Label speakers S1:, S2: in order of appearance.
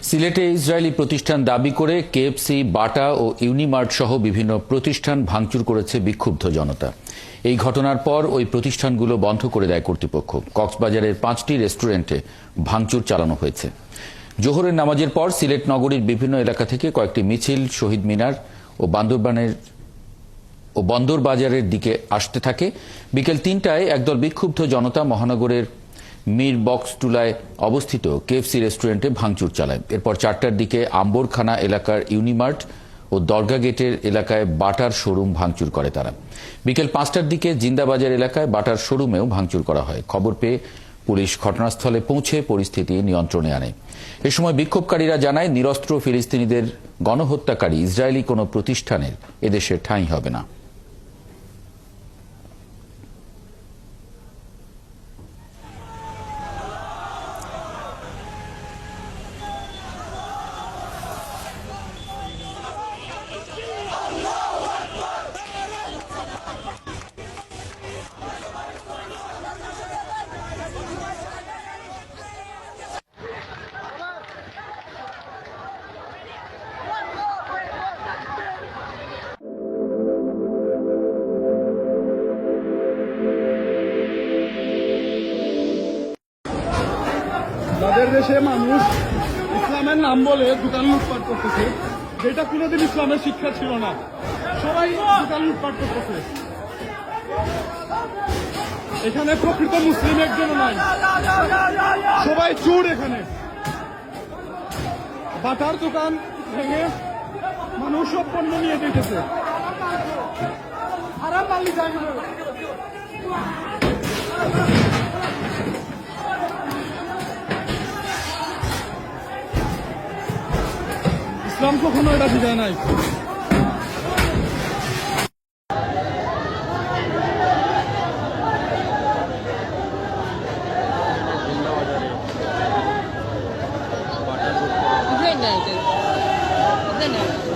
S1: সিলেটে ইসরায়েলি প্রতিষ্ঠান দাবি করে কেএফসি, বাটা ও ইউনিমার্ট সহ বিভিন্ন প্রতিষ্ঠান ভাঙচুর করেছে বিক্ষুব্ধ জনতা। এই ঘটনার পর ওই প্রতিষ্ঠানগুলো বন্ধ করে দেয় কর্তৃপক্ষ। কক্সবাজারের পাঁচটি রেস্টুরেন্টে ভাঙচুর চালানো হয়েছে। জোহরের নামাজের পর সিলেট নগরীর বিভিন্ন এলাকা থেকে কয়েকটি মিছিল, শহীদ মিনার ও বান্দরবানের ও বন্দর বাজারের দিকে আসতে থাকে। বিকেল তিনটায় একদল বিক্ষুব্ধ জনতা মহানগরের মীর বক্স টুলায় অবস্থিত কেএফসি রেস্টুরেন্টে ভাঙচুর চালায়। এরপর চারটার দিকে আম্বরখানা এলাকার ইউনিমার্ট ও দরগা গেটের এলাকায় বাটার শোরুম ভাঙচুর করে তারা। বিকেল পাঁচটার দিকে জিন্দাবাজার এলাকায় বাটার শোরুমেও ভাঙচুর করা হয়। খবর পেয়ে পুলিশ ঘটনাস্থলে পৌঁছে পরিস্থিতি নিয়ন্ত্রণে আনে। এ সময় বিক্ষোভকারীরা জানায়, নিরস্ত্র ফিলিস্তিনিদের গণহত্যাকারী ইসরায়েলি কোনো প্রতিষ্ঠানের এদেশে ঠাঁই হবে না।
S2: যাদের দেশে মানুষ ইসলামের নাম বলে দোকান লুটপাট করতেছে, যেটা কোনোদিন ইসলামের শিক্ষা ছিল না। সবাই দোকান লুটপাট করতেছে। এখানে প্রকৃত মুসলিম একজন নাই। সবাই চোর এখানে। বাটার দোকান ভেঙে মানুষ সব পণ্য নিয়ে যেতেছে। আরাম মাল্লি ইসলাম কখনো এটা বুঝায় নাই.
S3: Good night.